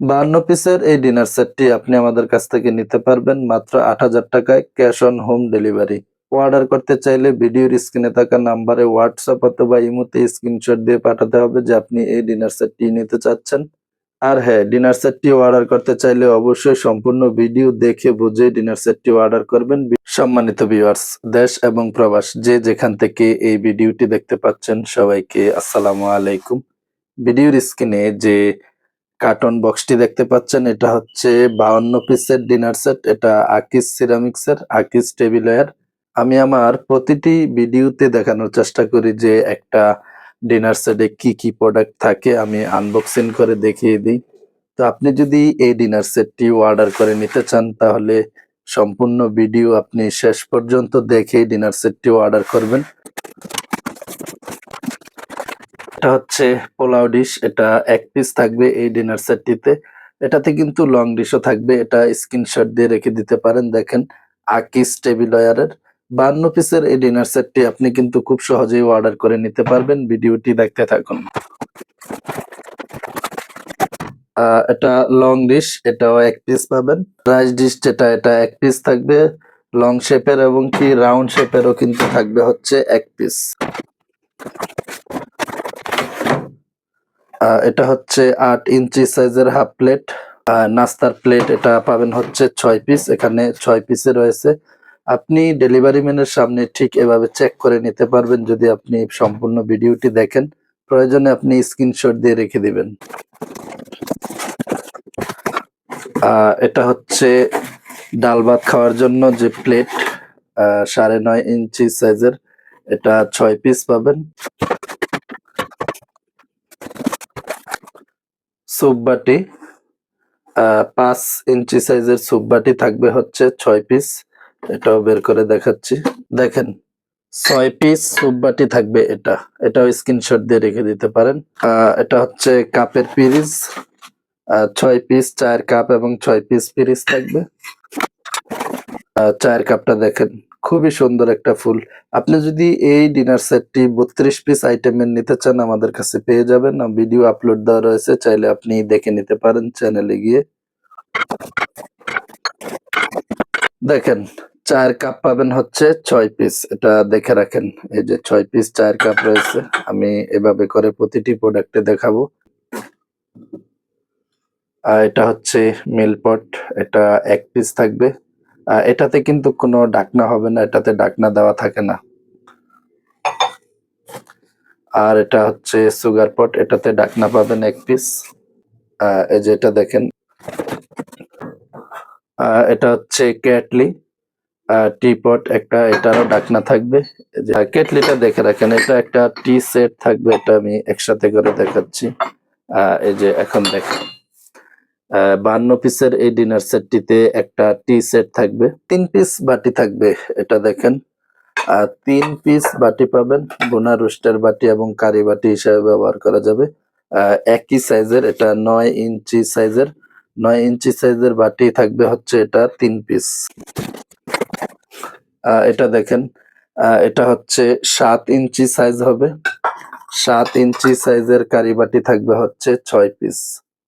বাহান্ন পিসের এই ডিনার সেটটি আপনি আমাদের কাছ থেকে নিতে পারবেন মাত্র আট হাজার টাকায় cash on home delivery. Order করতে চাইলে ভিডিওর স্ক্রিনে থাকা নাম্বারে হোয়াটসঅ্যাপ অথবা ইমোতে স্ক্রিনশট দিয়ে পাঠাতে হবে যে আপনি এই ডিনার সেটটি নিতে চাচ্ছেন। আর হ্যাঁ ডিনার সেটটি অর্ডার করতে চাইলে অবশ্যই সম্পূর্ণ ভিডিও দেখে বুঝে ডিনার সেটটি অর্ডার করবেন। সম্মানিত ভিউয়ার্স, দেশ এবং প্রবাস, যে যেখান থেকে এই ভিডিওটি দেখতে পাচ্ছেন সবাইকে আসসালামু আলাইকুম। ভিডিওর স্ক্রিনে যে কার্টন বক্সটি দেখতে পাচ্ছেন, এটা হচ্ছে বাউন্ন পিসের ডিনার সেট এটা আকিস সিরামিক্সের আকিস টেবিলার আমি আমার প্রতিটি ভিডিওতে দেখানোর চেষ্টা করি যে একটা ডিনার সেটে কি কি প্রোডাক্ট থাকে, আমি আনবক্সিং করে দেখিয়ে দিই। তো আপনি যদি এই ডিনার সেটটি অর্ডার করে নিতে চান, তাহলে সম্পূর্ণ ভিডিও আপনি শেষ পর্যন্ত দেখেই ডিনার সেটটি অর্ডার করবেন। এটা হচ্ছে পোলাও ডিশ এটা এক পিস থাকবে এই ডিনার সেটটিতে এটাতে কিন্তু লং ডিশও থাকবে, এটা স্ক্রিনশট দিয়ে রেখে দিতে পারেন, দেখেন আকিস টেবিল ওয়ারের বান্ন পিসের এই ডিনার সেটটি আপনি কিন্তু খুব সহজেই অর্ডার করে নিতে পারবেন, ভিডিওটি দেখতে থাকুন। এটা লং ডিশ এটাও এক পিস পাবেন। রাইস ডিশ যেটা, এটা এক পিস থাকবে। লং শেপের এবং কি রাউন্ড শেপেরও কিন্তু থাকবে হচ্ছে এক পিস এটা হচ্ছে আট ইঞ্চি সাইজের হাফ প্লেট। নাস্তার প্লেট এটা পাবেন হচ্ছে ছয় পিস, এখানে ছয় পিসে রয়েছে। আপনি ডেলিভারি ম্যানের সামনে ঠিক এভাবে চেক করে নিতে পারবেন যদি আপনি সম্পূর্ণ ভিডিওটি দেখেন। প্রয়োজনে আপনি স্ক্রিনশট দিয়ে রেখে দিবেন। এটা হচ্ছে ডাল ভাত খাওয়ার জন্য যে প্লেট সাড়ে নয় ইঞ্চি সাইজের। এটা ছয় পিস পাবেন। স্যুপ বাটি আহ, পাঁচ ইঞ্চি সাইজের স্যুপ বাটি থাকবে হচ্ছে ছয় পিস এটাও বের করে দেখাচ্ছি। দেখেন ছয় পিস স্যুপ বাটি থাকবে এটা। এটাও স্ক্রিনশট দিয়ে রেখে দিতে পারেন। এটা হচ্ছে কাপের পিরিজ ছয় পিস চায়ের কাপ এবং ছয় পিস পিরিজ থাকবে। চায়ের কাপটা দেখেন। খুবই সুন্দর একটা ফুল। আপনি যদি এই ডিনার সেটটি বত্রিশ পিস আইটেমের নিতে চান, আমাদের কাছে পেয়ে যাবেন। ভিডিও আপলোড দেওয়া রয়েছে, চাইলে আপনি দেখে নিতে পারেন চ্যানেলে গিয়ে। দেখেন চায়ের কাপ পাবেন হচ্ছে ছয় পিস এটা দেখে রাখেন, এই যে ছয় পিস চায়ের কাপ রয়েছে। আমি এভাবে করে প্রতিটি প্রোডাক্টে দেখাবো। আর এটা হচ্ছে মিল পট এটা এক পিস থাকবে। এটাতে কিন্তু কোনো ডাকনা হবে না, এটাতে ডাকনা দেওয়া থাকে না। আর এটা হচ্ছে সুগার পট, এটাতে ডাকনা পাবেন এক পিস। এই যে এটা দেখেন। এটা হচ্ছে ক্যাটলি টি পট একটা, এটারও ডাকনা থাকবে। কেটলিটা দেখে রাখেন, এটা একটা টি সেট থাকবে, এটা আমি একসাথে করে দেখাচ্ছি। এই যে এখন দেখেন। বান্ন পিসের এই ডিনার সেটটিতে একটা টি সেট থাকবে। তিন পিস বাটি থাকবে, এটা দেখেন। আর তিন পিস বাটি পাবেন, বোনা, রোস্টার বাটি এবং কারি বাটি হিসাবে ব্যবহার করা যাবে। একই সাইজের, এটা নয় ইঞ্চি সাইজের। নয় ইঞ্চি সাইজের বাটি থাকবে হচ্ছে এটা তিন পিস এটা দেখেন এটা হচ্ছে সাত ইঞ্চি সাইজ হবে। সাত ইঞ্চি সাইজের কারি বাটি থাকবে হচ্ছে ছয় পিস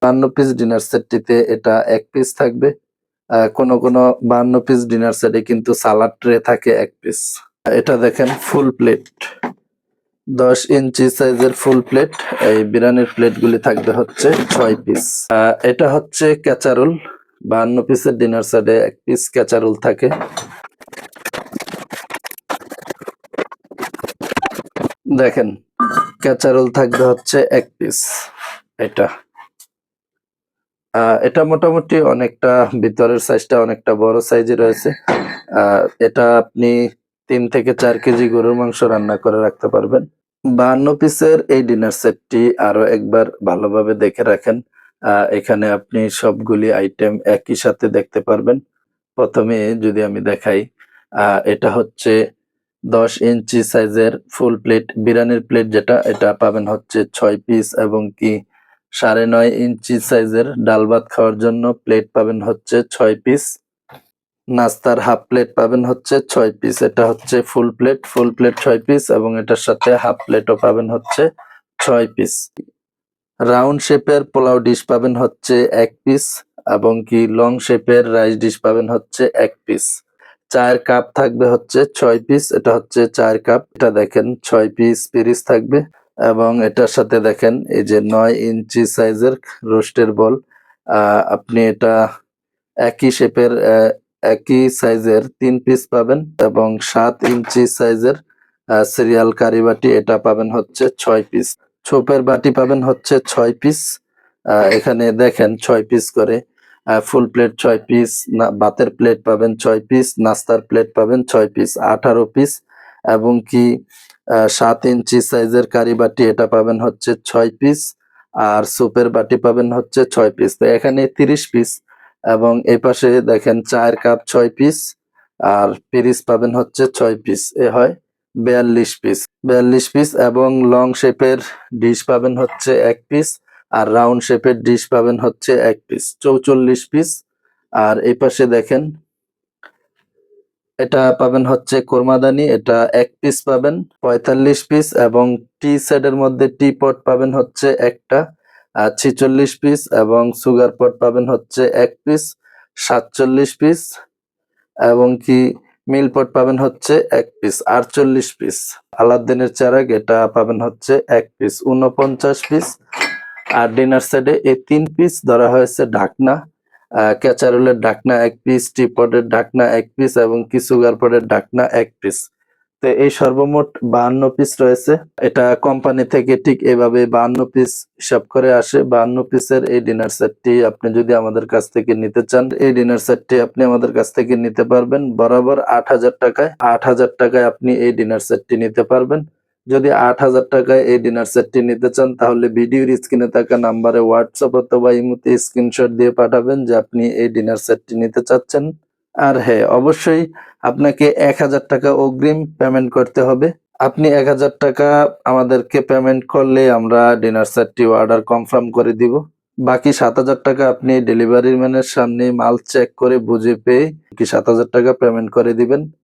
বান্ন পিস ডিনার সেটটিতে এটা এক পিস থাকবে। কোনো কোনো বান্ন পিস ডিনার সেটে কিন্তু সালাড ট্রে থাকে এক পিস এটা দেখেন ফুল প্লেট দশ ইঞ্চি সাইজের ফুল প্লেট এই বিরিয়ানির প্লেটগুলি থাকবে হচ্ছে ছয় পিস এটা হচ্ছে ক্যাচারোল বান্ন পিসের ডিনার সেটে এক পিস ক্যাচারোল থাকে। দেখেন ক্যাচারোল থাকবে হচ্ছে এক পিস এটা। এটা মোটামুটি অনেকটা, ভিতরের সাইজটা অনেকটা বড় সাইজে রয়েছে। এটা আপনি তিন থেকে চার কেজি গরুর মাংস রান্না করে রাখতে পারবেন। বান্ন পিসের এই ডিনার সেটটি আরও একবার ভালোভাবে দেখে রাখেন। এখানে আপনি সবগুলি আইটেম একই সাথে দেখতে পারবেন। প্রথমে যদি আমি দেখাই এটা হচ্ছে দশ ইঞ্চি সাইজের ফুল প্লেট বিরিয়ানির প্লেট যেটা, এটা পাবেন হচ্ছে ছয় পিস এবং কি সাড়ে নয় ইঞ্চি সাইজের ডাল ভাত খাওয়ার জন্য প্লেট পাবেন হচ্ছে ছয় পিস। নাস্তার হাফ প্লেট পাবেন হচ্ছে ছয় পিস। এটা হচ্ছে ফুল প্লেট ফুল প্লেট ছয় পিস এবং এটার সাথে হাফ প্লেটও পাবেন হচ্ছে ছয় পিস। রাউন্ড শেপের পোলাও ডিশ পাবেন হচ্ছে এক পিস এবং কি লং শেপের রাইস ডিশ পাবেন হচ্ছে এক পিস। চায়ের কাপ থাকবে হচ্ছে ছয় পিস, এটা হচ্ছে চায়ের কাপ। এটা দেখেন, ছয় পিস পিরিস থাকবে। এবং এটার সাথে দেখেন, এই যে নয় ইঞ্চি সাইজের রোস্টের বল আপনি এটা একই শেপের একই সাইজের তিন পিস পাবেন এবং সাত ইঞ্চি সাইজের সিরিয়াল কারি বাটি এটা পাবেন হচ্ছে ছয় পিস ছোপের বাটি পাবেন হচ্ছে ছয় পিস এখানে দেখেন ছয় পিস করে ফুল প্লেট ছয় পিস বাতের প্লেট পাবেন ছয় পিস নাস্তার প্লেট পাবেন ছয় পিস আঠারো পিস এবং কি সাত ইঞ্চি সাইজের কারি বাটি এটা পাবেন হচ্ছে ছয় পিস আর সুপের বাটি পাবেন হচ্ছে ছয় পিস। তো এখানে তিরিশ পিস এবং এই পাশে দেখেন চায়ের কাপ ছয় পিস আর পিরিস পাবেন হচ্ছে ছয় পিস। এ হয় বিয়াল্লিশ পিস। বিয়াল্লিশ পিস এবং লং শেপের ডিশ পাবেন হচ্ছে এক পিস আর রাউন্ড শেপের ডিশ পাবেন হচ্ছে এক পিস। চৌচল্লিশ পিস আর এই পাশে দেখেন এটা পাবেন হচ্ছে কোরমাদানি এটা এক পিস পাবেন, পঁয়তাল্লিশ পিস এবং টি সেটের মধ্যে টি পট পাবেন হচ্ছে একটা, আর ছিচল্লিশ পিস এবং সুগার পট পাবেন হচ্ছে এক পিস সাতচল্লিশ পিস এবং কি মিল পট পাবেন হচ্ছে এক পিস আটচল্লিশ পিস আলাদিনের চারাক এটা পাবেন হচ্ছে এক পিস উনপঞ্চাশ পিস আর ডিনার সেটে এই তিন পিস ধরা হয়েছে ঢাকনা। ক্যাচারোলের ঢাকনা এক পিস টি পটের ঢাকনা এক পিস এবং কি সুগার পটের ঢাকনা এক পিস তো এই সর্বমোট বাহান্ন পিস রয়েছে। এটা কোম্পানি থেকে ঠিক এভাবে বাহান্ন পিস হিসাব করে আসে। বাহান্ন পিসের এই ডিনার সেটটি আপনি যদি আমাদের কাছ থেকে নিতে চান, এই ডিনার সেটটি আপনি আমাদের কাছ থেকে নিতে পারবেন। বরাবর আট হাজার টাকায়, আট হাজার টাকায় আপনি এই ডিনার সেটটি নিতে পারবেন। যদি আট হাজার টাকায় এই ডিনার সেটটি নিতে চান, তাহলে ভিডিওর স্ক্রিনে থাকা নাম্বারে হোয়াটসঅ্যাপ অথবা ইমুতে স্ক্রিনশট দিয়ে পাঠাবেন যে আপনি এই ডিনার সেটটি নিতে চাচ্ছেন। আর হ্যাঁ অবশ্যই আপনাকে এক হাজার টাকা অগ্রিম পেমেন্ট করতে হবে। আপনি এক হাজার টাকা আমাদেরকে পেমেন্ট করলে আমরা ডিনার সেটটি অর্ডার কনফার্ম করে দিব। বাকি সাত হাজার টাকা আপনি ডেলিভারি ম্যানের সামনে মাল চেক করে বুঝে পেয়ে কি সাত হাজার টাকা পেমেন্ট করে দিবেন।